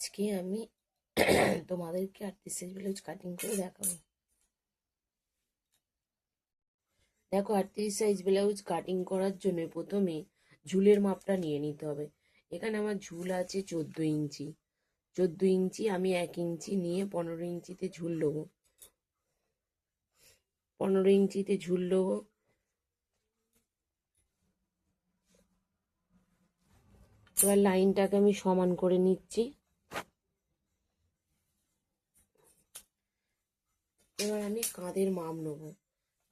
আজকে আমি তোমাদেরকে আটত্রিশ সাইজ ব্লাউজ কাটিং করে দেখাবো। দেখো আটত্রিশ সাইজ ব্লাউজ কাটিং করার জন্য প্রথমে ঝুলের মাপটা নিয়ে নিতে হবে। এখানে আমার ঝুল আছে চোদ্দ ইঞ্চি। চোদ্দ ইঞ্চি আমি এক ইঞ্চি নিয়ে পনেরো ইঞ্চিতে ঝুল দেবো। পনেরো ইঞ্চিতে ঝুল দেবো। এবার লাইনটাকে আমি সমান করে নিচ্ছি। এবার আমি কাঁধের মাপ নেব।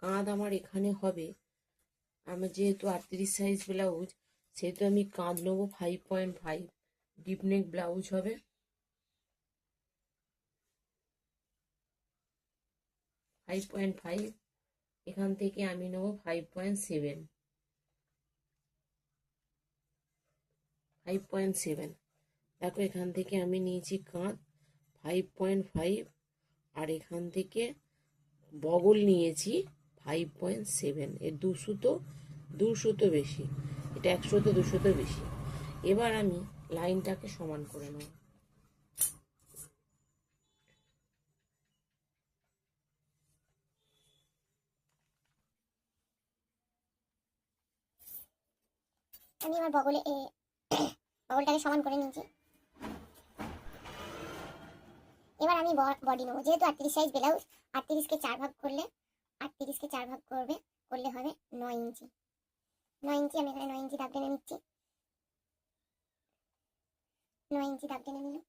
কাঁধ আমার এখানে হবে। আমার যেহেতু আটত্রিশ সাইজ ব্লাউজ সেহেতু আমি কাঁধ নেব five point five deep neck blouse হবে। ফাইভ পয়েন্ট ফাইভ এখান থেকে আমি নেব five point seven five point seven দেখো এখান থেকে আমি নিয়েছি কাঁধ। ফাইভ পয়েন্ট ফাইভ আর এখান থেকে বগল নিয়েছি ফাইভ পয়েন্ট সেভেন এর দুশোতো দুশোতো বেশি। এটা একশোতে দুশোতো বেশি। এবার আমি লাইনটাকে সমান করে নেব। আমি আমার বগলে বগলটাকে সমান করে নিয়েছি। এবার আমি বডি নেব। যেহেতু আটত্রিশ সাইজ ব্লাউজ আটত্রিশকে চার ভাগ করলে আটত্রিশকে চার ভাগ করবে, করলে হবে নয় ইঞ্চি। নয় ইঞ্চি আমি এখানে নয় ইঞ্চি দাগ টেনে নিচ্ছি। নয় ইঞ্চি দাগ টেনে নিলাম।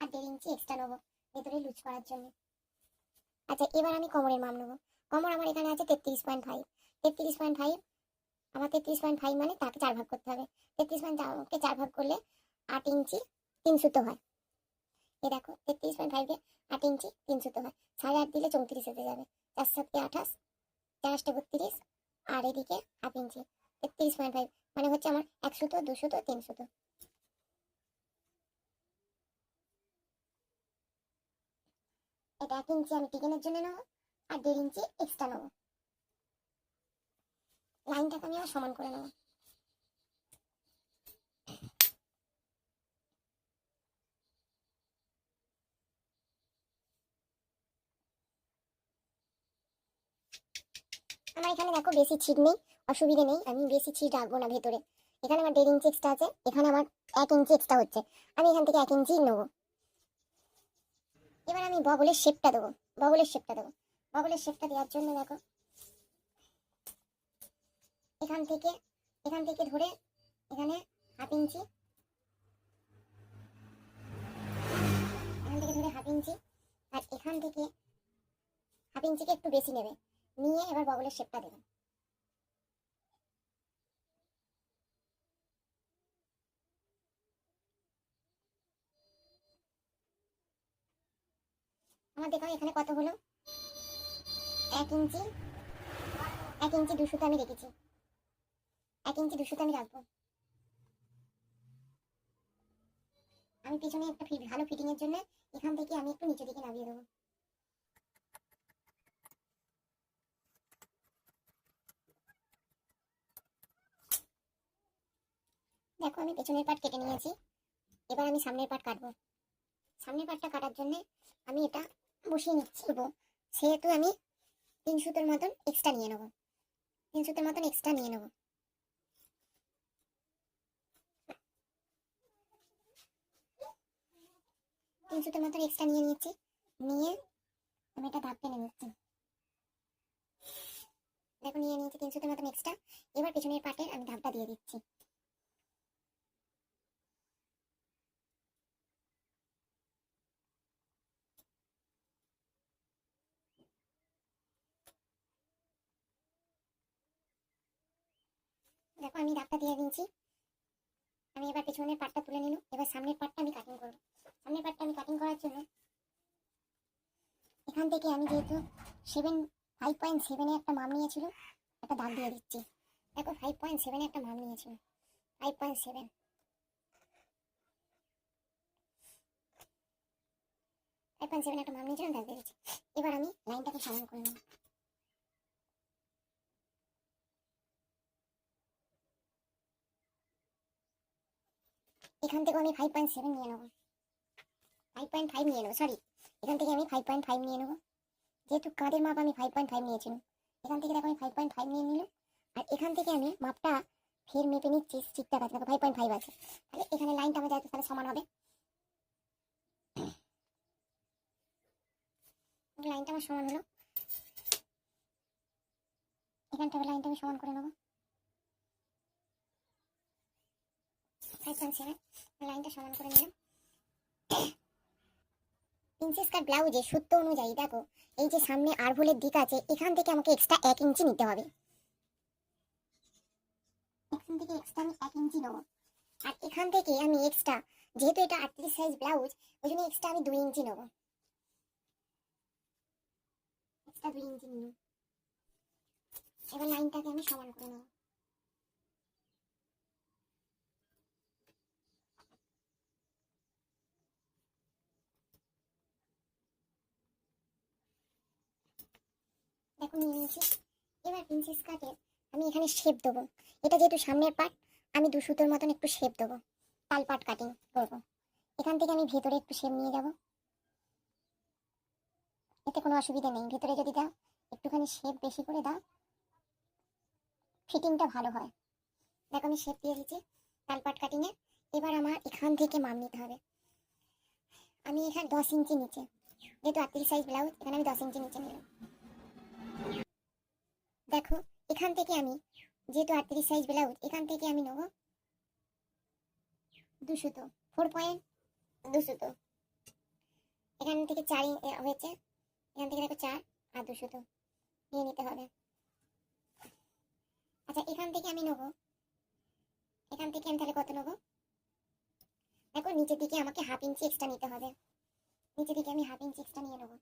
আর দেড় ইঞ্চি এক্সট্রা নেব ভেতরে লুজ করার জন্য। আচ্ছা এবার আমি কোমরের মাপ নেব। কোমর আমার এখানে আছে তেত্রিশ পয়েন্ট ফাইভ তেত্রিশ পয়েন্ট ফাইভ আমার তেত্রিশ পয়েন্ট ফাইভ মানে তাকে চার ভাগ করতে হবে। তেত্রিশ পয়েন্ট কে চার ভাগ করলে আট ইঞ্চি তিন সুতো হয়। এ দেখো, তেত্রিশ পয়েন্ট ফাইভে আট ইঞ্চি তিন সুতো হয় সাড়ে আট দিলে চৌত্রিশ হতে যাবে। চার সাতকে আঠাশ চার বত্রিশ, আর এদিকে হাফ ইঞ্চি। তেত্রিশ পয়েন্ট ফাইভ মানে হচ্ছে আমার এক সুতো দু সুতো তিন সুতো এটা এক ইঞ্চি আমি টিকেনের জন্য নেব, আর দেড় ইঞ্চি এক্সট্রা নেব। লাইনটাকে আমি আবার সমান করে নেব। আমার এখানে দেখো বেশি ছিট নেই, অসুবিধে নেই, আমি বেশি ছিট রাখব না ভেতরে। এখানে আমার দেড় ইঞ্চি আছে, এখানে আমার এক ইঞ্চি এক্সট্রা হচ্ছে। আমি এখান থেকে এক ইঞ্চি নেব। এবার আমি বগলের শেপটা দেবো, বগলের শেপটা দেবো। বগলের শেপটা দেওয়ার জন্য দেখো, এখান থেকে এখান থেকে ধরে এখানে হাফ ইঞ্চি এখান থেকে ধরে হাফ ইঞ্চি আর এখান থেকে হাফ ইঞ্চিকে একটু বেশি নেবে। নিয়ে এবার বগলের শেপটা দেবেন আমার দেখো এখানে কত হলো? এক ইঞ্চি এক ইঞ্চি দুশোতে আমি রেখেছি। এক ইঞ্চি দুশোতে আমি রাখব। আমি পিছনে একটা ভালো ফিটিং এর জন্য এখান থেকে আমি একটু নিচের দিকে নামিয়ে দেবো। দেখো, আমি পেছনের পাট কেটে নিয়েছি। এবার আমি সামনের পাট কাটবো। সামনের পাটটা কাটার জন্য আমি এটা বসিয়ে নিচ্ছি। সেহেতু আমি তিন সুতোর মতন এক্সট্রা নিয়ে নেব। তিন সুতোর মতন এক্সট্রা নিয়ে নেব। তিন সুতোর মতন এক্সট্রা নিয়ে নিয়েছি। নিয়ে আমি এটা দাগ টেনে নিচ্ছি। দেখো, নিয়ে নিয়েছি তিন সুতোর মতন এক্সট্রা এবার পেছনের পাটে আমি ধাপটা দিয়ে দিচ্ছি। দেখো, আমি দাগটা দিয়ে দিয়েছি। আমি এবার পেছনের পাটটা তুলে নিলাম। এবার সামনের পাটটা আমি কাটিং করব। সামনের পাটটা আমি কাটিং করার জন্য এখান থেকে আমি যেহেতু সেভেন ফাইভ পয়েন্ট সেভেনে একটা মাপ নিয়েছিল, একটা দাগ দিয়ে দিচ্ছি। দেখো ফাইভ পয়েন্ট সেভেনে একটা মাপ নিয়েছিল। Five point seven five point seven একটা মাপ নিয়েছিলাম দাগ দিয়ে দিচ্ছি। এবার আমি লাইনটাকে সমান করে নেব এখান থেকে আমি ফাইভ পয়েন্ট সেভেন নিয়ে নেব। ফাইভ পয়েন্ট ফাইভ নিয়ে নেব সরি এখান থেকে আমি ফাইভ পয়েন্ট ফাইভ নিয়ে নেব। যেহেতু কাঁধের মাপ আমি ফাইভ পয়েন্ট ফাইভ নিয়েছিলাম এখান থেকে দেখো আমি ফাইভ পয়েন্ট ফাইভ নিয়ে নিলাম, আর এখান থেকে আমি মাপটা ফের মেপে নিচ্ছি ঠিকঠাক আছে দেখো ফাইভ পয়েন্ট ফাইভ আছে। তাহলে এখানে লাইনটা আমার যাতে তাহলে সমান হবে। লাইনটা আমার সমান হলো। এখানটা লাইনটা আমি সমান করে নেব। করে নিলাম। প্রিন্সেস কাট ব্লাউজে সূত্র অনুযায়ী, দেখো, এই যে সামনে আরভোলের দিক আছে, এখান থেকে আমাকে এক্সট্রা এক ইঞ্চি নিতে হবে। এখান থেকে এক্সট্রা আমি এক ইঞ্চি নেব। আর এখান থেকে আমি এক্সট্রা যেহেতু এটা আটত্রিশ সাইজ ব্লাউজ ওই জন্য এক্সট্রা আমি দুই ইঞ্চি নেব। এক্সট্রা দুই ইঞ্চি নিলাম। এবার লাইনটাকে আমি সমান করে নেব। দেখো, নিয়ে নিয়েছি। এবার প্রিন্সেস কাটের আমি এখানে শেপ দেবো। এটা যেহেতু সামনের পার্ট আমি দু সুতোর মতন একটু শেপ দেবো। তাল পাট কাটিং করব। এখান থেকে আমি ভেতরে একটু শেপ নিয়ে যাব। এতে কোনো অসুবিধা নেই। ভেতরে যদি দাও, একটুখানি শেপ বেশি করে দাও ফিটিংটা ভালো হয়। দেখো, আমি শেপ দিয়ে দিচ্ছি তাল পাট কাটিংয়ে এবার আমার এখান থেকে মাপ নিতে হবে। আমি এখানে দশ ইঞ্চি নিচে। যেহেতু আটত্রিশ সাইজ ব্লাউজ এখানে আমি দশ ইঞ্চি নিচে নিলাম দেখো, এখান থেকে আমি যেহেতু আটত্রিশ সাইজ ব্লাউজ এখান থেকে আমি নেব দুশোতো ফোর পয়েন্ট দুশোতো। এখান থেকে চার হয়েছে। এখান থেকে দেখো চার আর দুশোতো। নিয়ে নিতে হবে। আচ্ছা এখান থেকে আমি নেব। এখান থেকে আমি তাহলে কত নেব? দেখো, নিচের দিকে আমাকে হাফ ইঞ্চি এক্সট্রা নিতে হবে। নিচের দিকে আমি হাফ ইঞ্চি এক্সট্রা নিয়ে নেব।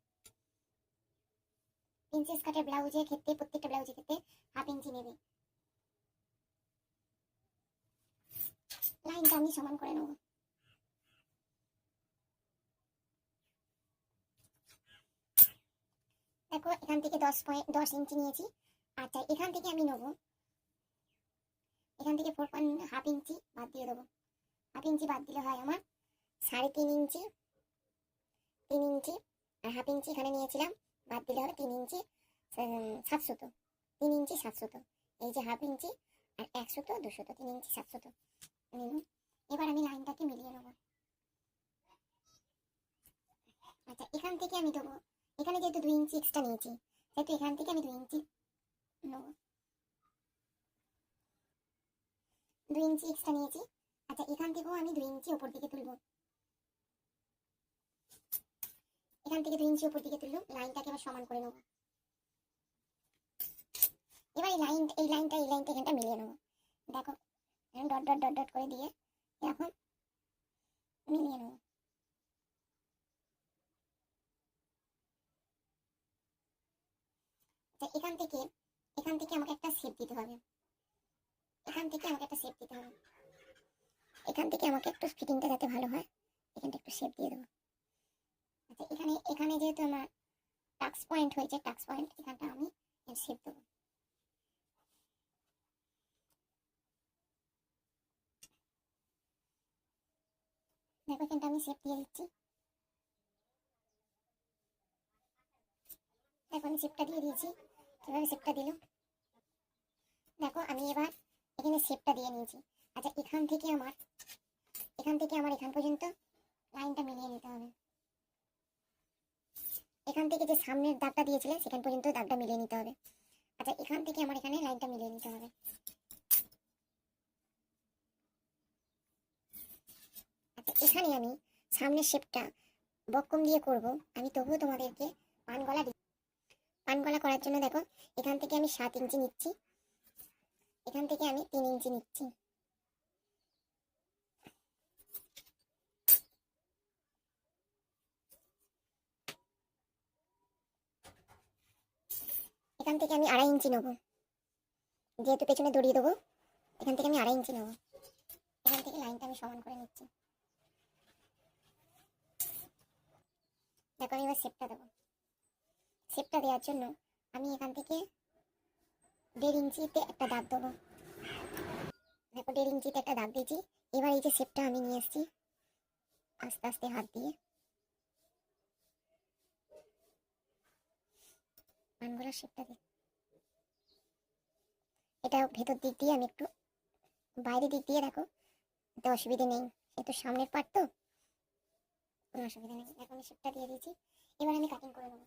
প্রিন্সেস কাটের ব্লাউজের ক্ষেত্রে, প্রত্যেকটা ব্লাউজের ক্ষেত্রে হাফ ইঞ্চি নেবে। লাইনটা আমি সমান করে নেব। দেখো, এখান থেকে দশ পয়েন্ট, দশ ইঞ্চি নিয়েছি। আচ্ছা এখান থেকে আমি নেব। এখান থেকে ফোর পয়েন্ট হাফ ইঞ্চি বাদ দিয়ে দেবো। হাফ ইঞ্চি বাদ দিলে হয় আমার সাড়ে তিন ইঞ্চি তিন ইঞ্চি আর হাফ ইঞ্চি এখানে নিয়েছিলাম। বাদ দিলে হবে তিন ইঞ্চি সাতশত তিন ইঞ্চি সাতশত এই যে হাফ ইঞ্চি আর একশত দুশত তিন ইঞ্চি নিলাম এবার আমি লাইনটাকে মিলিয়ে নেব। আচ্ছা এখান থেকে আমি দেবো। এখানে যেহেতু দুই ইঞ্চি এক্সট্রা নিয়েছি, সেহেতু এখান থেকে আমি দুই ইঞ্চি নেব। দুই ইঞ্চি এক্সট্রা নিয়েছি। আচ্ছা এখান থেকেও আমি দুই ইঞ্চি ওপর দিকে তুলবো। এখান থেকে দুই ইঞ্চি ওপর দিকে তুললাম, লাইনটাকে এবার সমান করে নেব। এবার এই লাইন এই লাইনটা এই লাইনটা এখানটা মিলিয়ে নেব। দেখো ডট ডট ডট ডট করে দিয়ে এখন মিলিয়ে নেব। এখান থেকে এখান থেকে আমাকে একটা শেপ দিতে হবে। এখান থেকে আমাকে একটা শেপ দিতে হবে। এখান থেকে আমাকে একটু ফিটিংটা যাতে ভালো হয়, এখানটা একটু শেপ দিয়ে দেবো। আচ্ছা এখানে এখানে যেহেতু আমার টাক্স পয়েন্ট হয়েছে টাক্স পয়েন্ট এখানটা আমি শেপ দেবো। দেখো, এখানটা আমি শেপ দিয়ে দিচ্ছি। দেখো, আমি শেপটা দিয়ে দিয়েছি। কীভাবে শেপটা দিল দেখো, আমি এবার এখানে শেপটা দিয়ে নিয়েছি। আচ্ছা এখান থেকে আমার, এখান থেকে আমার এখান পর্যন্ত লাইনটা মিলিয়ে নিতে হবে। এখান থেকে যে সামনের দাগটা দিয়েছিলে, সেখান পর্যন্ত দাগটা মিলিয়ে নিতে হবে। আচ্ছা এখান থেকে আমার এখানে লাইনটা মিলিয়ে নিতে হবে। আচ্ছা এখানে আমি সামনের শেপটা বক্কম দিয়ে করব। আমি তবুও তোমাদেরকে পান গলা দি- পান গলা করার জন্য দেখো, এখান থেকে আমি সাত ইঞ্চি নিচ্ছি। এখান থেকে আমি তিন ইঞ্চি নিচ্ছি। এখান থেকে আমি আড়াই ইঞ্চি নেব। যেহেতু পেছনে দড়িয়ে দেবো, এখান থেকে আমি আড়াই ইঞ্চি নেব। এখান থেকে লাইনটা আমি সমান করে নিচ্ছি। দেখো, আমি এবার শেপটা দেবো। শেপটা দেওয়ার জন্য আমি এখান থেকে দেড় ইঞ্চিতে একটা দাগ দেবো। দেখো, দেড় ইঞ্চিতে একটা দাগ দিয়েছি। এবার এই যে শেপটা আমি নিয়ে এসেছি, আস্তে আস্তে হাত দিয়ে। কানগলার শেপটা দিই। এটা ভেতর দিক দিয়ে আমি একটু বাইরে দিক দিয়ে দেখো, এতে অসুবিধে নেই। এতো সামনের পার্ট তো, কোনো অসুবিধা নেই। দেখো আমি শেপটা দিয়ে দিয়েছি। এবার আমি কাটিং করে নেব।